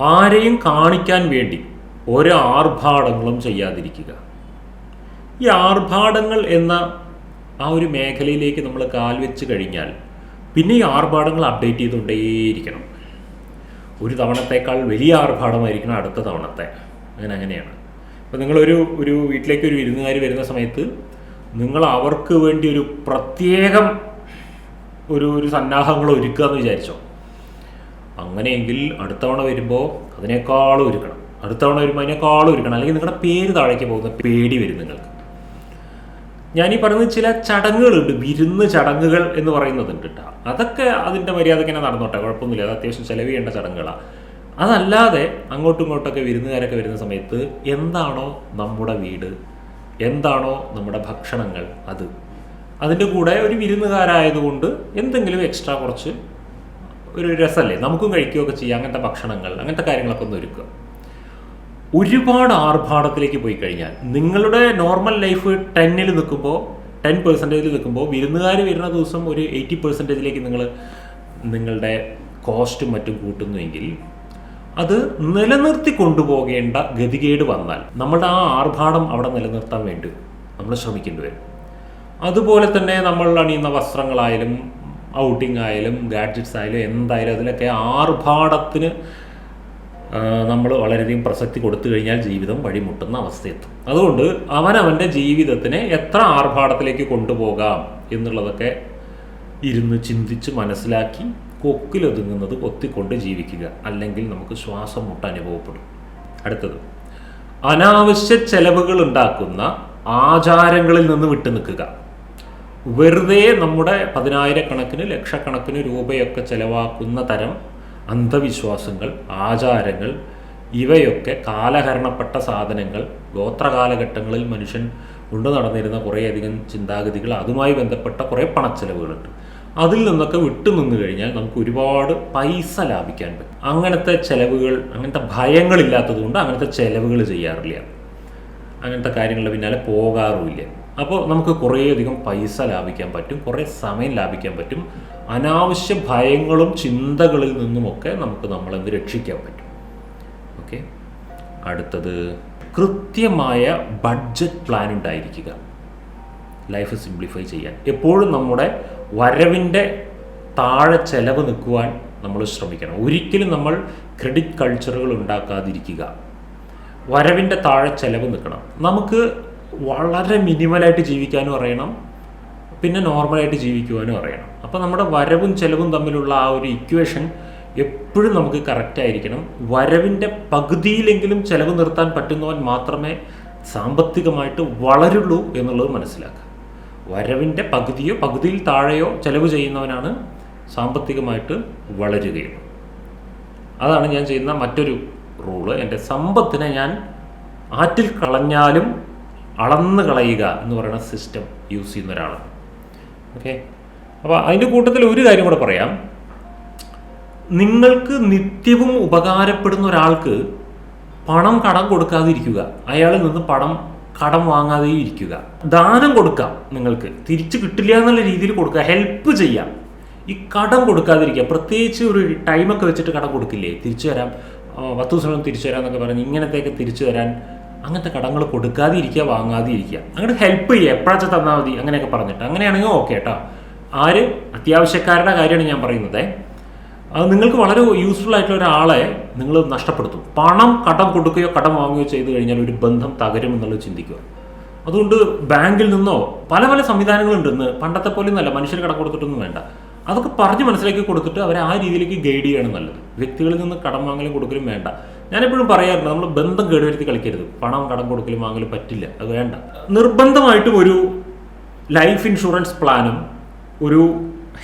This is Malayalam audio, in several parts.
ആരെയും കാണിക്കാൻ വേണ്ടി ഒരു ആർഭാടങ്ങളും ചെയ്യാതിരിക്കുക. ഈ ആർഭാടങ്ങൾ എന്ന ആ ഒരു മേഖലയിലേക്ക് നമ്മൾ കാൽ വെച്ച് കഴിഞ്ഞാൽ പിന്നെ ഈ ആർഭാടങ്ങൾ അപ്ഡേറ്റ് ചെയ്തുകൊണ്ടേയിരിക്കണം. ഒരു തവണത്തേക്കാൾ വലിയ ആർഭാടമായിരിക്കണം അടുത്ത തവണത്തെ. അങ്ങനെ അങ്ങനെയാണ്. അപ്പോൾ നിങ്ങളൊരു ഒരു വീട്ടിലേക്ക് ഒരു വിരുന്നുകാർ വരുന്ന സമയത്ത് നിങ്ങൾ അവർക്ക് വേണ്ടി ഒരു പ്രത്യേകം ഒരു ഒരു സന്നാഹങ്ങൾ ഒരുക്കുക എന്ന് വിചാരിച്ചോ? അങ്ങനെയെങ്കിൽ അടുത്ത തവണ വരുമ്പോൾ അതിനേക്കാളും ഒരുക്കണം. അടുത്ത തവണ വരുമ്പോൾ അതിനേക്കാളും ഒരുക്കണം. അല്ലെങ്കിൽ നിങ്ങളുടെ പേര് താഴേക്ക് പോകുന്ന പേടി വരും നിങ്ങൾക്ക്. ഞാൻ ഈ പറയുന്നത് ചില ചടങ്ങുകളുണ്ട്. വിരുന്ന് ചടങ്ങുകൾ എന്ന് പറയുന്നതുണ്ട് കേട്ടോ. അതൊക്കെ അതിന്റെ മര്യാദയ്ക്ക് തന്നെ നടന്നോട്ടെ. കുഴപ്പമൊന്നുമില്ല. അത് അത്യാവശ്യം ചെലവ് ചെയ്യേണ്ട ചടങ്ങുകളാണ് അതല്ലാതെ അങ്ങോട്ടും ഇങ്ങോട്ടൊക്കെ വിരുന്നുകാരൊക്കെ വരുന്ന സമയത്ത് എന്താണോ നമ്മുടെ വീട്? എന്താണോ നമ്മുടെ ഭക്ഷണങ്ങൾ അത്? അതിന്റെ കൂടെ ഒരു വിരുന്നുകാരായതുകൊണ്ട് എന്തെങ്കിലും എക്സ്ട്രാ കുറച്ച് ഒരു രസമല്ലേ നമുക്കും കഴിക്കുകയൊക്കെ ചെയ്യാം. അങ്ങനത്തെ ഭക്ഷണങ്ങൾ അങ്ങനത്തെ കാര്യങ്ങളൊക്കെ ഒന്ന് ഒരുക്കുക. ഒരുപാട് ആർഭാടത്തിലേക്ക് പോയി കഴിഞ്ഞാൽ നിങ്ങളുടെ നോർമൽ ലൈഫ് ടെന്നിൽ നിൽക്കുമ്പോൾ ടെൻ പെർസെന്റേജിൽ നിൽക്കുമ്പോൾ വിരുന്നുകാർ വരുന്ന ദിവസം ഒരു എയ്റ്റി പെർസെന്റേജിലേക്ക് നിങ്ങൾ നിങ്ങളുടെ കോസ്റ്റും മറ്റും കൂട്ടുന്നുവെങ്കിൽ അത് നിലനിർത്തി കൊണ്ടുപോകേണ്ട ഗതികേട് വന്നാൽ നമ്മളുടെ ആ ആർഭാടം അവിടെ നിലനിർത്താൻ വേണ്ടി നമ്മൾ ശ്രമിക്കേണ്ടി വരും. അതുപോലെ തന്നെ നമ്മൾ അണിയുന്ന വസ്ത്രങ്ങളായാലും ഔട്ടിംഗ് ആയാലും ഗാഡ്ജറ്റ്സ് ആയാലും എന്തായാലും അതിലൊക്കെ ആർഭാടത്തിന് നമ്മൾ വളരെയധികം പ്രസക്തി കൊടുത്തു കഴിഞ്ഞാൽ ജീവിതം വഴിമുട്ടുന്ന അവസ്ഥയെത്തും. അതുകൊണ്ട് അവനവന്റെ ജീവിതത്തിനെ എത്ര ആർഭാടത്തിലേക്ക് കൊണ്ടുപോകാം എന്നുള്ളതൊക്കെ ഇരുന്ന് ചിന്തിച്ച് മനസ്സിലാക്കി കൊക്കിലൊതുങ്ങുന്നത് കൊത്തിക്കൊണ്ട് ജീവിക്കുക. അല്ലെങ്കിൽ നമുക്ക് ശ്വാസം മുട്ട അനുഭവപ്പെടും. അടുത്തത്. അനാവശ്യ ചെലവുകൾ ഉണ്ടാക്കുന്ന ആചാരങ്ങളിൽ നിന്ന് വിട്ടു നിൽക്കുക വെറുതെ നമ്മുടെ പതിനായിരക്കണക്കിന് ലക്ഷക്കണക്കിന് രൂപയൊക്കെ ചിലവാക്കുന്ന തരം അന്ധവിശ്വാസങ്ങൾ ആചാരങ്ങൾ ഇവയൊക്കെ കാലഹരണപ്പെട്ട സാധനങ്ങൾ ഗോത്രകാലഘട്ടങ്ങളിൽ മനുഷ്യൻ കൊണ്ടു നടന്നിരുന്ന കുറേയധികം ചിന്താഗതികൾ അതുമായി ബന്ധപ്പെട്ട കുറേ പണച്ചെലവുകളുണ്ട്. അതിൽ നിന്നൊക്കെ വിട്ടു നിന്ന് കഴിഞ്ഞാൽ നമുക്ക് ഒരുപാട് പൈസ ലാഭിക്കാൻ പറ്റും. അങ്ങനത്തെ ചിലവുകൾ അങ്ങനത്തെ ഭയങ്ങളില്ലാത്തത് കൊണ്ട് അങ്ങനത്തെ ചിലവുകൾ ചെയ്യാറില്ല. അങ്ങനത്തെ കാര്യങ്ങളുടെ പിന്നാലെ പോകാറുമില്ല. അപ്പോൾ നമുക്ക് കുറേയധികം പൈസ ലാഭിക്കാൻ പറ്റും കുറേ സമയം ലാഭിക്കാൻ പറ്റും. അനാവശ്യ ഭയങ്ങളും ചിന്തകളിൽ നിന്നുമൊക്കെ നമുക്ക് നമ്മളെന്ന് രക്ഷിക്കാൻ പറ്റും. ഓക്കെ? അടുത്തത് കൃത്യമായ ബഡ്ജറ്റ് പ്ലാൻ ഉണ്ടായിരിക്കുക. ലൈഫ് സിംപ്ലിഫൈ ചെയ്യാൻ. എപ്പോഴും നമ്മുടെ വരവിന്റെ താഴെ ചെലവ് നിൽക്കുവാൻ നമ്മൾ ശ്രമിക്കണം. ഒരിക്കലും നമ്മൾ ക്രെഡിറ്റ് കൾച്ചറുകൾ ഉണ്ടാക്കാതിരിക്കുക. വരവിന്റെ താഴെ ചെലവ് നിൽക്കണം. നമുക്ക് വളരെ മിനിമലായിട്ട് ജീവിക്കാനും അറിയണം. പിന്നെ നോർമലായിട്ട് ജീവിക്കുവാനും അറിയണം. അപ്പോൾ നമ്മുടെ വരവും ചെലവും തമ്മിലുള്ള ആ ഒരു ഇക്വേഷൻ എപ്പോഴും നമുക്ക് കറക്റ്റ് ആയിരിക്കണം. വരവിന്റെ പകുതിയിലെങ്കിലും ചെലവ് നിർത്താൻ പറ്റുന്നവൻ മാത്രമേ സാമ്പത്തികമായിട്ട് വളരുള്ളൂ എന്നുള്ളത് മനസ്സിലാക്കുക. വരവിന്റെ പകുതിയോ പകുതിയിൽ താഴെയോ ചെലവ് ചെയ്യുന്നവനാണ് സാമ്പത്തികമായിട്ട് വളരുകയുള്ളൂ അതാണ് ഞാൻ ചെയ്യുന്ന മറ്റൊരു റൂൾ. എന്റെ സമ്പത്തിനെ ഞാൻ ആറ്റിൽ കളഞ്ഞാലും അളന്ന് കളയുക എന്ന് പറയുന്ന സിസ്റ്റം യൂസ് ചെയ്യുന്ന ഒരാളാണ് ഓക്കെ അപ്പോൾ അതിന്റെ കൂട്ടത്തിൽ ഒരു കാര്യം കൂടെ പറയാം. നിങ്ങൾക്ക് നിത്യവും ഉപകാരപ്പെടുന്ന ഒരാൾക്ക് പണം കടം കൊടുക്കാതിരിക്കുക. അയാളിൽ നിന്ന് പണം കടം വാങ്ങാതെ ഇരിക്കുക. ദാനം കൊടുക്കാം നിങ്ങൾക്ക്. തിരിച്ചു കിട്ടില്ല എന്നുള്ള രീതിയിൽ കൊടുക്കുക ഹെൽപ്പ് ചെയ്യാം. ഈ കടം കൊടുക്കാതിരിക്കുക. പ്രത്യേകിച്ച് ഒരു ടൈമൊക്കെ വെച്ചിട്ട് കടം കൊടുക്കില്ലേ? തിരിച്ചു തരാം പത്ത് ദിവസം തിരിച്ചു തരാം എന്നൊക്കെ പറഞ്ഞ് ഇങ്ങനത്തെയൊക്കെ തിരിച്ചു തരാൻ അങ്ങനത്തെ കടങ്ങൾ കൊടുക്കാതെ ഇരിക്കുക വാങ്ങാതെ ഇരിക്കുക അങ്ങോട്ട് ഹെൽപ്പ് ചെയ്യുക എപ്പോഴാച്ചാൽ തന്നാൽ മതി അങ്ങനെയൊക്കെ പറഞ്ഞിട്ട്. അങ്ങനെയാണെങ്കിൽ ഓക്കെ കേട്ടോ ആര്? അത്യാവശ്യക്കാരുടെ കാര്യമാണ് ഞാൻ പറയുന്നത്. അത് നിങ്ങൾക്ക് വളരെ യൂസ്ഫുൾ ആയിട്ടുള്ള ഒരാളെ നിങ്ങൾ നഷ്ടപ്പെടുത്തും. പണം കടം കൊടുക്കുകയോ കടം വാങ്ങുകയോ ചെയ്തു കഴിഞ്ഞാൽ ഒരു ബന്ധം തകരും എന്നുള്ളത് ചിന്തിക്കുക. അതുകൊണ്ട് ബാങ്കിൽ നിന്നോ പല പല സംവിധാനങ്ങളുണ്ട് ഇന്ന്. പണ്ടത്തെ പോലെ ഒന്നല്ല മനുഷ്യർ കടം കൊടുത്തിട്ടൊന്നും വേണ്ട. അതൊക്കെ പറഞ്ഞ് മനസ്സിലാക്കി കൊടുത്തിട്ട് അവരെ ആ രീതിയിലേക്ക് ഗൈഡ് ചെയ്യണം നല്ലത്. വ്യക്തികളിൽ നിന്ന് കടം വാങ്ങലും കൊടുക്കലും വേണ്ട. ഞാനെപ്പോഴും പറയാറുണ്ട് നമ്മൾ ബന്ധം കേടുവരുത്തി കളിക്കരുത്. പണം കടം കൊടുക്കലും വാങ്ങലും പറ്റില്ല. അത് വേണ്ട. നിർബന്ധമായിട്ടും ഒരു ലൈഫ് ഇൻഷുറൻസ് പ്ലാനും ഒരു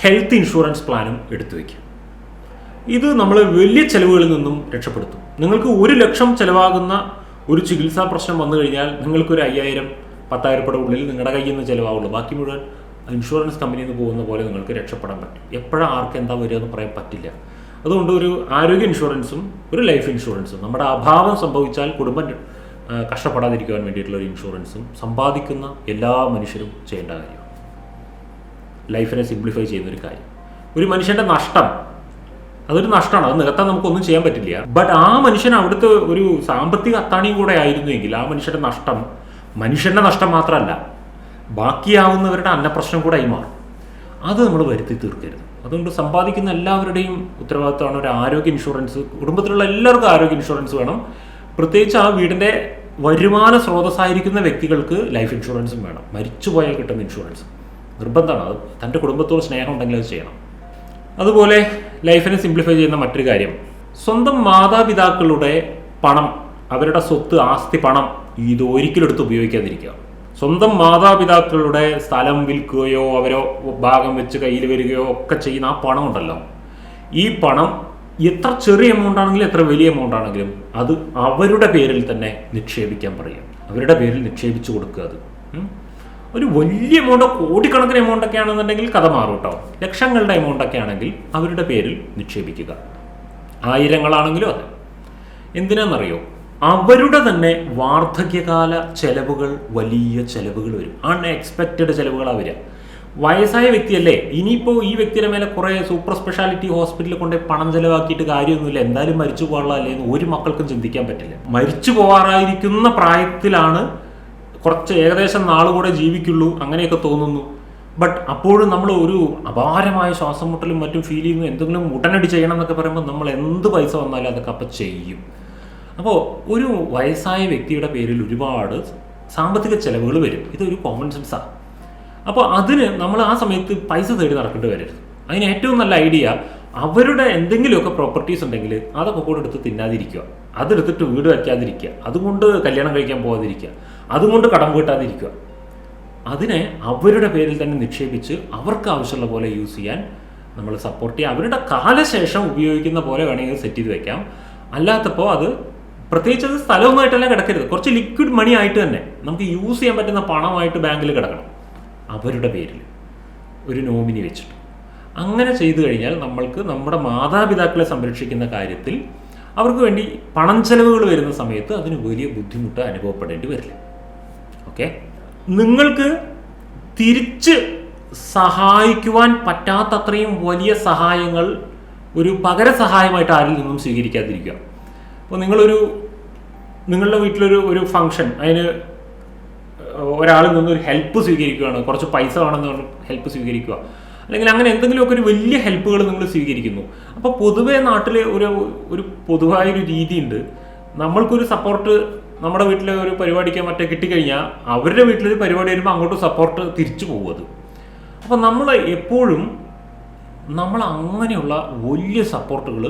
ഹെൽത്ത് ഇൻഷുറൻസ് പ്ലാനും എടുത്തു വയ്ക്കുക ഇത് നമ്മൾ വലിയ ചെലവുകളിൽ നിന്നും രക്ഷപ്പെടുത്തും. നിങ്ങൾക്ക് ഒരു ലക്ഷം ചിലവാകുന്ന ഒരു ചികിത്സാ പ്രശ്നം വന്നു കഴിഞ്ഞാൽ നിങ്ങൾക്കൊരു അയ്യായിരം പത്തായിരം രൂപയുടെ ഉള്ളിൽ നിങ്ങളുടെ കയ്യിൽ നിന്ന് ചിലവാകുള്ളൂ ബാക്കി മുഴുവൻ ഇൻഷുറൻസ് കമ്പനിയിൽ നിന്ന് പോകുന്ന പോലെ നിങ്ങൾക്ക് രക്ഷപ്പെടാൻ പറ്റും. എപ്പോഴാണ് ആർക്ക് എന്താ വരിക എന്ന് പറയാൻ പറ്റില്ല. അതുകൊണ്ട് ഒരു ആരോഗ്യ ഇൻഷുറൻസും ഒരു ലൈഫ് ഇൻഷുറൻസും നമ്മുടെ അഭാവം സംഭവിച്ചാൽ കുടുംബം കഷ്ടപ്പെടാതിരിക്കുവാൻ വേണ്ടിയിട്ടുള്ള ഒരു ഇൻഷുറൻസും സമ്പാദിക്കുന്ന എല്ലാ മനുഷ്യരും ചെയ്യേണ്ട കാര്യമാണ്. ലൈഫിനെ സിംപ്ലിഫൈ ചെയ്യുന്ന ഒരു കാര്യം. ഒരു മനുഷ്യന്റെ നഷ്ടം അതൊരു നഷ്ടമാണ്. അത് നികത്താൻ നമുക്കൊന്നും ചെയ്യാൻ പറ്റില്ല. ബട്ട് ആ മനുഷ്യൻ അവിടുത്തെ ഒരു സാമ്പത്തിക അത്താണിയും കൂടെ ആയിരുന്നുവെങ്കിൽ ആ മനുഷ്യന്റെ നഷ്ടം മനുഷ്യന്റെ നഷ്ടം മാത്രമല്ല. ബാക്കിയാവുന്നവരുടെ അന്നപ്രശ്നം കൂടെ ആയി മാറും അത് നമ്മൾ വരുത്തി തീർക്കരുത്. അതുകൊണ്ട് സമ്പാദിക്കുന്ന എല്ലാവരുടെയും ഉത്തരവാദിത്തമാണ് ഒരു ആരോഗ്യ ഇൻഷുറൻസ്. കുടുംബത്തിലുള്ള എല്ലാവർക്കും ആരോഗ്യ ഇൻഷുറൻസ് വേണം. പ്രത്യേകിച്ച് ആ വീടിന്റെ വരുമാന സ്രോതസ്സായിരിക്കുന്ന വ്യക്തികൾക്ക് ലൈഫ് ഇൻഷുറൻസും വേണം. മരിച്ചുപോയാൽ കിട്ടുന്ന ഇൻഷുറൻസ്. നിർബന്ധമാണ്. അത് തന്റെ കുടുംബത്തോട് സ്നേഹം ഉണ്ടെങ്കിൽ അത് ചെയ്യണം. അതുപോലെ ലൈഫിനെ സിംപ്ലിഫൈ ചെയ്യുന്ന മറ്റൊരു കാര്യം. സ്വന്തം മാതാപിതാക്കളുടെ പണം അവരുടെ സ്വത്ത് ആസ്തി പണം ഇത് ഒരിക്കലും എടുത്ത് ഉപയോഗിക്കാതിരിക്കുക. സ്വന്തം മാതാപിതാക്കളുടെ സ്ഥലം വിൽക്കുകയോ അവരോ ഭാഗം വെച്ച് കയ്യിൽ വരികയോ ഒക്കെ ചെയ്യുന്ന ആ പണം ഉണ്ടല്ലോ ഈ പണം എത്ര ചെറിയ എമൗണ്ട് ആണെങ്കിലും എത്ര വലിയ എമൗണ്ട് ആണെങ്കിലും അത് അവരുടെ പേരിൽ തന്നെ നിക്ഷേപിക്കാൻ പറയും. അവരുടെ പേരിൽ നിക്ഷേപിച്ചു കൊടുക്കുക അത്. ഒരു വലിയ എമൗണ്ട് കോടിക്കണക്കിന് എമൗണ്ട് ഒക്കെ ആണെന്നുണ്ടെങ്കിൽ കഥ മാറും കേട്ടോ ലക്ഷങ്ങളുടെ എമൗണ്ട് ഒക്കെ ആണെങ്കിൽ അവരുടെ പേരിൽ നിക്ഷേപിക്കുക. ആയിരങ്ങളാണെങ്കിലും അതെ. എന്തിനാണെന്നറിയോ അവരുടെ തന്നെ വാർദ്ധക്യകാല ചെലവുകൾ വലിയ ചെലവുകൾ വരും. അൺഎക്സ്പെക്റ്റഡ് ചെലവുകളാണ് വരിക. വയസ്സായ വ്യക്തിയല്ലേ ഇനിയിപ്പോൾ ഈ വ്യക്തിയുടെ മേലെ കുറേ സൂപ്പർ സ്പെഷ്യാലിറ്റി ഹോസ്പിറ്റലിൽ കൊണ്ട് പണം ചെലവാക്കിയിട്ട് കാര്യമൊന്നുമില്ല. എന്തായാലും മരിച്ചു പോകാനുള്ള എന്ന് ഒരു മക്കൾക്കും ചിന്തിക്കാൻ പറ്റില്ല. മരിച്ചു പോകാറായിരിക്കുന്ന പ്രായത്തിലാണ് കുറച്ച് ഏകദേശം നാളുകൂടെ ജീവിക്കുള്ളൂ അങ്ങനെയൊക്കെ തോന്നുന്നു. ബട്ട് അപ്പോഴും നമ്മൾ ഒരു അപാരമായ ശ്വാസം മുട്ടലും മറ്റും ഫീൽ ചെയ്യുന്നു. എന്തെങ്കിലും ഉടനടി ചെയ്യണം എന്നൊക്കെ പറയുമ്പോൾ നമ്മൾ എന്ത് പൈസ വന്നാലും അതൊക്കെ അപ്പം ചെയ്യും. അപ്പോൾ ഒരു വയസ്സായ വ്യക്തിയുടെ പേരിൽ ഒരുപാട് സാമ്പത്തിക ചെലവുകൾ വരും. ഇതൊരു കോമൺ സെൻസാണ് അപ്പോൾ അതിന് നമ്മൾ ആ സമയത്ത് പൈസ തേടി നടക്കേണ്ടി വരരുത്. അതിന് ഏറ്റവും നല്ല ഐഡിയ അവരുടെ എന്തെങ്കിലുമൊക്കെ പ്രോപ്പർട്ടീസ് ഉണ്ടെങ്കിൽ അതൊക്കെ കൂടെ എടുത്ത് തിന്നാതിരിക്കുക. അതെടുത്തിട്ട് വീട് വയ്ക്കാതിരിക്കുക. അതുകൊണ്ട് കല്യാണം കഴിക്കാൻ പോകാതിരിക്കുക അതുകൊണ്ട് കടം വീട്ടാതിരിക്കുക. അതിനെ അവരുടെ പേരിൽ തന്നെ നിക്ഷേപിച്ച് അവർക്ക് ആവശ്യമുള്ള പോലെ യൂസ് ചെയ്യാൻ നമ്മൾ സപ്പോർട്ട് ചെയ്യുക. അവരുടെ കാലശേഷം ഉപയോഗിക്കുന്ന പോലെ വേണമെങ്കിൽ സെറ്റ് ചെയ്ത് വെക്കാം. അല്ലാത്തപ്പോൾ അത് പ്രത്യേകിച്ച് അത് സ്ഥലവുമായിട്ടല്ല കിടക്കരുത്. കുറച്ച് ലിക്വിഡ് മണി ആയിട്ട് തന്നെ നമുക്ക് യൂസ് ചെയ്യാൻ പറ്റുന്ന പണമായിട്ട് ബാങ്കിൽ കിടക്കണം. അവരുടെ പേരിൽ ഒരു നോമിനി വെച്ചിട്ട്. അങ്ങനെ ചെയ്തു കഴിഞ്ഞാൽ നമ്മൾക്ക് നമ്മുടെ മാതാപിതാക്കളെ സംരക്ഷിക്കുന്ന കാര്യത്തിൽ അവർക്ക് വേണ്ടി പണം ചെലവുകൾ വരുന്ന സമയത്ത് അതിന് വലിയ ബുദ്ധിമുട്ട് അനുഭവപ്പെടേണ്ടി വരില്ല. ഓക്കെ നിങ്ങൾക്ക് തിരിച്ച് സഹായിക്കുവാൻ പറ്റാത്തത്രയും വലിയ സഹായങ്ങൾ ഒരു പകര സഹായമായിട്ട് ആരിൽ നിന്നും സ്വീകരിക്കാതിരിക്കുക. അപ്പോൾ നിങ്ങളൊരു നിങ്ങളുടെ വീട്ടിലൊരു ഒരു ഫങ്ഷൻ അതിന് ഒരാൾ നിന്ന് ഒരു ഹെൽപ്പ് സ്വീകരിക്കുകയാണ്. കുറച്ച് പൈസ വേണമെന്ന് ഹെൽപ്പ് സ്വീകരിക്കുക. അല്ലെങ്കിൽ അങ്ങനെ എന്തെങ്കിലുമൊക്കെ ഒരു വലിയ ഹെൽപ്പുകൾ നിങ്ങൾ സ്വീകരിക്കുന്നു. അപ്പോൾ പൊതുവേ നാട്ടിൽ ഒരു ഒരു പൊതുവായൊരു രീതിയുണ്ട്. നമ്മൾക്കൊരു സപ്പോർട്ട് നമ്മുടെ വീട്ടിലെ ഒരു പരിപാടിക്ക് മറ്റേ കിട്ടിക്കഴിഞ്ഞാൽ അവരുടെ വീട്ടിലൊരു പരിപാടി വരുമ്പോൾ അങ്ങോട്ട് സപ്പോർട്ട് തിരിച്ചു പോകുന്നത് അപ്പോൾ നമ്മൾ എപ്പോഴും നമ്മൾ അങ്ങനെയുള്ള വലിയ സപ്പോർട്ടുകൾ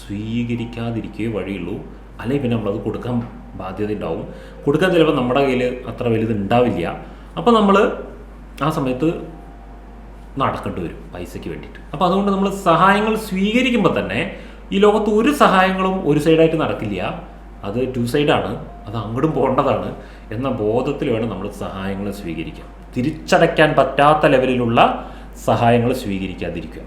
സ്വീകരിക്കാതിരിക്കുകയേ വഴിയുള്ളൂ. അല്ലെങ്കിൽ പിന്നെ നമ്മളത് കൊടുക്കാൻ ബാധ്യത ഉണ്ടാവും കൊടുക്കാൻ ചിലപ്പോൾ നമ്മുടെ കയ്യിൽ അത്ര വലുത് ഉണ്ടാവില്ല. അപ്പോൾ നമ്മൾ ആ സമയത്ത് നടക്കേണ്ടി വരും പൈസയ്ക്ക് വേണ്ടിയിട്ട്. അപ്പോൾ അതുകൊണ്ട് നമ്മൾ സഹായങ്ങൾ സ്വീകരിക്കുമ്പോൾ തന്നെ ഈ ലോകത്ത് ഒരു സഹായങ്ങളും ഒരു സൈഡായിട്ട് നടക്കില്ല. അത് ടു സൈഡാണ്. അത് അങ്ങോട്ടും പോകേണ്ടതാണ് എന്ന ബോധത്തിൽ വേണം നമ്മൾ സഹായങ്ങൾ സ്വീകരിക്കാൻ. തിരിച്ചടയ്ക്കാൻ പറ്റാത്ത ലെവലിലുള്ള സഹായങ്ങൾ സ്വീകരിക്കാതിരിക്കുക.